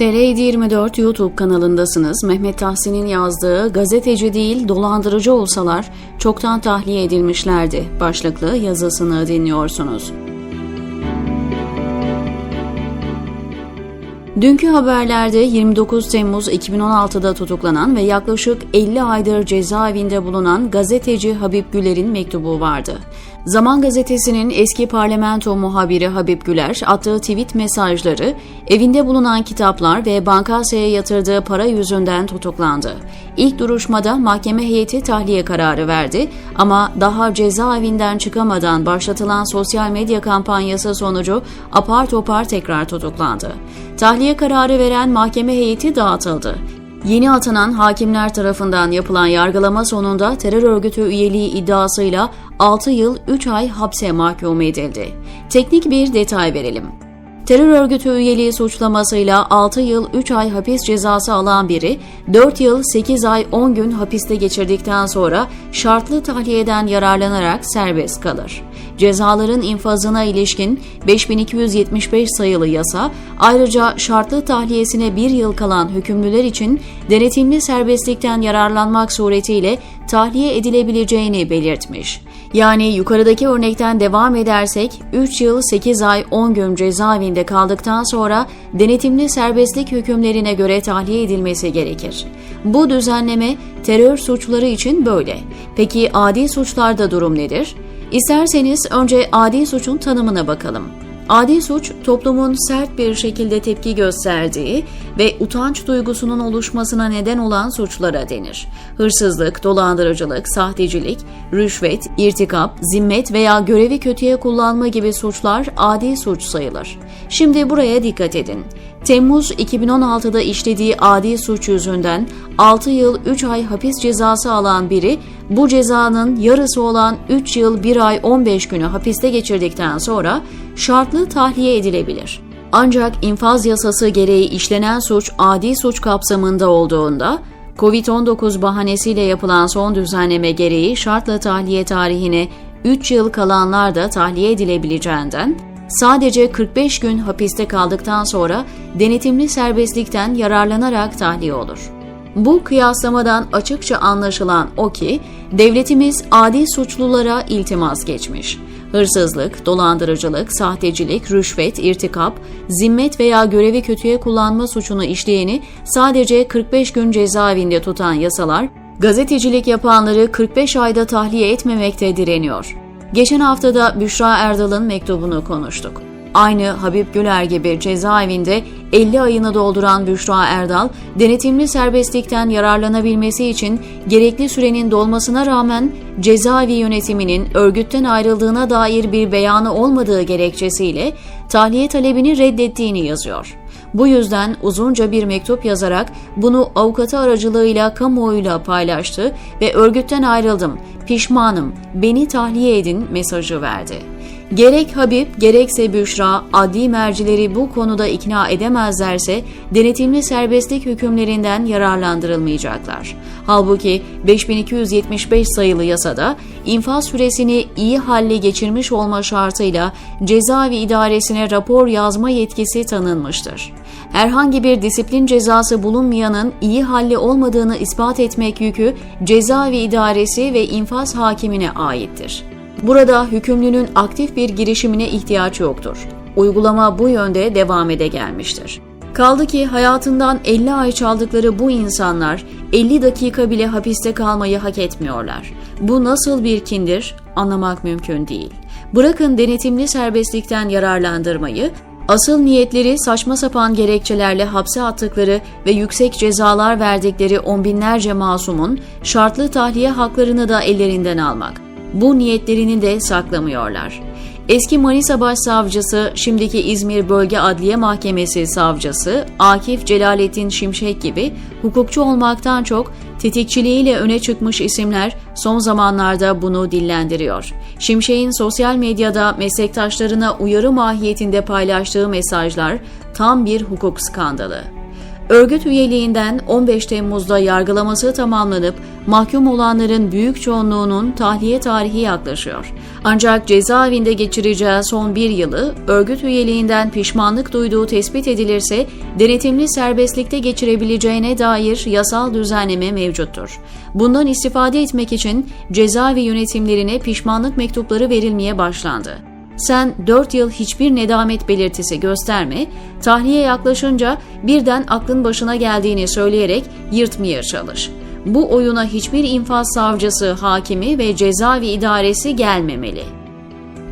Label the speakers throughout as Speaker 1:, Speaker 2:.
Speaker 1: TR24 YouTube kanalındasınız. Mehmet Tahsin'in yazdığı gazeteci değil dolandırıcı olsalar çoktan tahliye edilmişlerdi başlıklı yazısını dinliyorsunuz. Dünkü haberlerde 29 Temmuz 2016'da tutuklanan ve yaklaşık 50 aydır cezaevinde bulunan gazeteci Habib Güler'in mektubu vardı. Zaman Gazetesi'nin eski parlamento muhabiri Habib Güler attığı tweet mesajları, evinde bulunan kitaplar ve Bankasya'ya yatırdığı para yüzünden tutuklandı. İlk duruşmada mahkeme heyeti tahliye kararı verdi ama daha cezaevinden çıkamadan başlatılan sosyal medya kampanyası sonucu apar topar tekrar tutuklandı. Tahliye kararı veren mahkeme heyeti dağıtıldı. Yeni atanan hakimler tarafından yapılan yargılama sonunda terör örgütü üyeliği iddiasıyla 6 yıl 3 ay hapse mahkum edildi. Teknik bir detay verelim. Terör örgütü üyeliği suçlamasıyla 6 yıl 3 ay hapis cezası alan biri 4 yıl 8 ay 10 gün hapiste geçirdikten sonra şartlı tahliyeden yararlanarak serbest kalır. Cezaların infazına ilişkin 5275 sayılı yasa ayrıca şartlı tahliyesine 1 yıl kalan hükümlüler için denetimli serbestlikten yararlanmak suretiyle tahliye edilebileceğini belirtmiş. Yani yukarıdaki örnekten devam edersek 3 yıl 8 ay 10 gün cezaevinde kaldıktan sonra denetimli serbestlik hükümlerine göre tahliye edilmesi gerekir. Bu düzenleme terör suçları için böyle. Peki adi suçlarda durum nedir? İsterseniz önce adi suçun tanımına bakalım. Adi suç, toplumun sert bir şekilde tepki gösterdiği ve utanç duygusunun oluşmasına neden olan suçlara denir. Hırsızlık, dolandırıcılık, sahtecilik, rüşvet, irtikap, zimmet veya görevi kötüye kullanma gibi suçlar adi suç sayılır. Şimdi buraya dikkat edin. Temmuz 2016'da işlediği adi suç yüzünden 6 yıl 3 ay hapis cezası alan biri bu cezanın yarısı olan 3 yıl 1 ay 15 günü hapiste geçirdikten sonra şartlı tahliye edilebilir. Ancak infaz yasası gereği işlenen suç adi suç kapsamında olduğunda Covid-19 bahanesiyle yapılan son düzenleme gereği şartlı tahliye tarihine 3 yıl kalanlar da tahliye edilebileceğinden sadece 45 gün hapiste kaldıktan sonra denetimli serbestlikten yararlanarak tahliye olur. Bu kıyaslamadan açıkça anlaşılan o ki devletimiz adi suçlulara iltimas geçmiş. Hırsızlık, dolandırıcılık, sahtecilik, rüşvet, irtikap, zimmet veya görevi kötüye kullanma suçunu işleyeni sadece 45 gün cezaevinde tutan yasalar, gazetecilik yapanları 45 ayda tahliye etmemekte direniyor. Geçen haftada Büşra Erdal'ın mektubunu konuştuk. Aynı Habib Güler gibi cezaevinde 50 ayını dolduran Büşra Erdal, denetimli serbestlikten yararlanabilmesi için gerekli sürenin dolmasına rağmen cezaevi yönetiminin örgütten ayrıldığına dair bir beyanı olmadığı gerekçesiyle tahliye talebini reddettiğini yazıyor. Bu yüzden uzunca bir mektup yazarak bunu avukatı aracılığıyla kamuoyuyla paylaştı ve örgütten ayrıldım, pişmanım, beni tahliye edin mesajı verdi. Gerek Habib gerekse Büşra adli mercileri bu konuda ikna edemezlerse denetimli serbestlik hükümlerinden yararlandırılmayacaklar. Halbuki 5275 sayılı yasada infaz süresini iyi halle geçirmiş olma şartıyla cezaevi idaresine rapor yazma yetkisi tanınmıştır. Herhangi bir disiplin cezası bulunmayanın iyi halle olmadığını ispat etmek yükü cezaevi idaresi ve infaz hakimine aittir. Burada hükümlünün aktif bir girişimine ihtiyaç yoktur. Uygulama bu yönde devam ede gelmiştir. Kaldı ki hayatından 50 ay çaldıkları bu insanlar 50 dakika bile hapiste kalmayı hak etmiyorlar. Bu nasıl bir kindir anlamak mümkün değil. Bırakın denetimli serbestlikten yararlandırmayı, asıl niyetleri saçma sapan gerekçelerle hapse attıkları ve yüksek cezalar verdikleri on binlerce masumun şartlı tahliye haklarını da ellerinden almak bu niyetlerini de saklamıyorlar. Eski Manisa Başsavcısı, şimdiki İzmir Bölge Adliye Mahkemesi savcısı Akif Celalettin Şimşek gibi hukukçu olmaktan çok tetikçiliğiyle öne çıkmış isimler son zamanlarda bunu dillendiriyor. Şimşek'in sosyal medyada meslektaşlarına uyarı mahiyetinde paylaştığı mesajlar tam bir hukuk skandalı. Örgüt üyeliğinden 15 Temmuz'da yargılaması tamamlanıp mahkum olanların büyük çoğunluğunun tahliye tarihi yaklaşıyor. Ancak cezaevinde geçireceği son bir yılı örgüt üyeliğinden pişmanlık duyduğu tespit edilirse denetimli serbestlikte geçirebileceğine dair yasal düzenleme mevcuttur. Bundan istifade etmek için cezaevi yönetimlerine pişmanlık mektupları verilmeye başlandı. Sen 4 yıl hiçbir nedamet belirtisi gösterme, tahliye yaklaşınca birden aklın başına geldiğini söyleyerek yırtmaya çalış. Bu oyuna hiçbir infaz savcısı, hakimi ve cezaevi idaresi gelmemeli.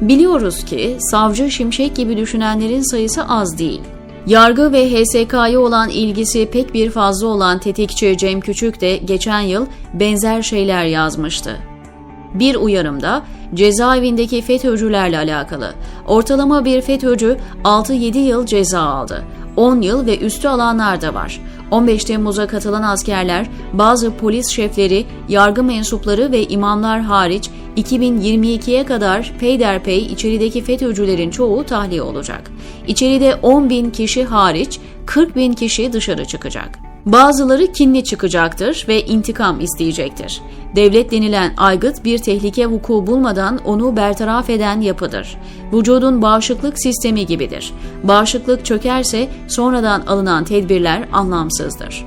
Speaker 1: Biliyoruz ki savcı Şimşek gibi düşünenlerin sayısı az değil. Yargı ve HSK'ya olan ilgisi pek bir fazla olan tetikçi Cem Küçük de geçen yıl benzer şeyler yazmıştı. Bir uyarımda cezaevindeki FETÖ'cülerle alakalı. Ortalama bir FETÖ'cü 6-7 yıl ceza aldı. 10 yıl ve üstü alanlar da var. 15 Temmuz'a katılan askerler, bazı polis şefleri, yargı mensupları ve imamlar hariç 2022'ye kadar peyderpey içerideki FETÖ'cülerin çoğu tahliye olacak. İçeride 10 bin kişi hariç 40 bin kişi dışarı çıkacak. Bazıları kinli çıkacaktır ve intikam isteyecektir. Devlet denilen aygıt bir tehlike vuku bulmadan onu bertaraf eden yapıdır. Vücudun bağışıklık sistemi gibidir. Bağışıklık çökerse sonradan alınan tedbirler anlamsızdır.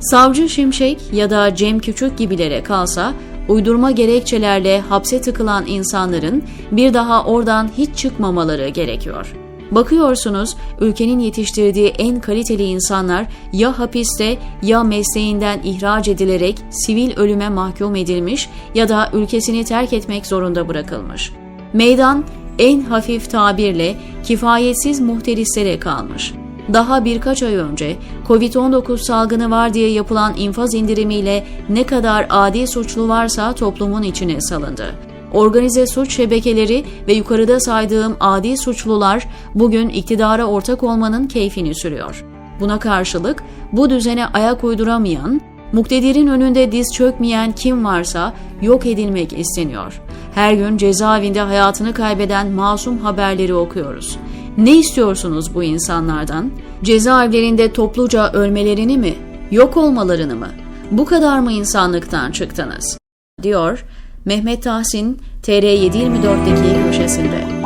Speaker 1: Savcı Şimşek ya da Cem Küçük gibilere kalsa uydurma gerekçelerle hapse tıkılan insanların bir daha oradan hiç çıkmamaları gerekiyor. Bakıyorsunuz ülkenin yetiştirdiği en kaliteli insanlar ya hapiste ya mesleğinden ihraç edilerek sivil ölüme mahkum edilmiş ya da ülkesini terk etmek zorunda bırakılmış. Meydan en hafif tabirle kifayetsiz muhterislere kalmış. Daha birkaç ay önce Covid-19 salgını var diye yapılan infaz indirimiyle ne kadar adi suçlu varsa toplumun içine salındı. Organize suç şebekeleri ve yukarıda saydığım adi suçlular bugün iktidara ortak olmanın keyfini sürüyor. Buna karşılık bu düzene ayak uyduramayan, muktedirin önünde diz çökmeyen kim varsa yok edilmek isteniyor. Her gün cezaevinde hayatını kaybeden masum haberleri okuyoruz. Ne istiyorsunuz bu insanlardan? Cezaevlerinde topluca ölmelerini mi? Yok olmalarını mı? Bu kadar mı insanlıktan çıktınız? diyor Mehmet Tahsin TR724'deki köşesinde.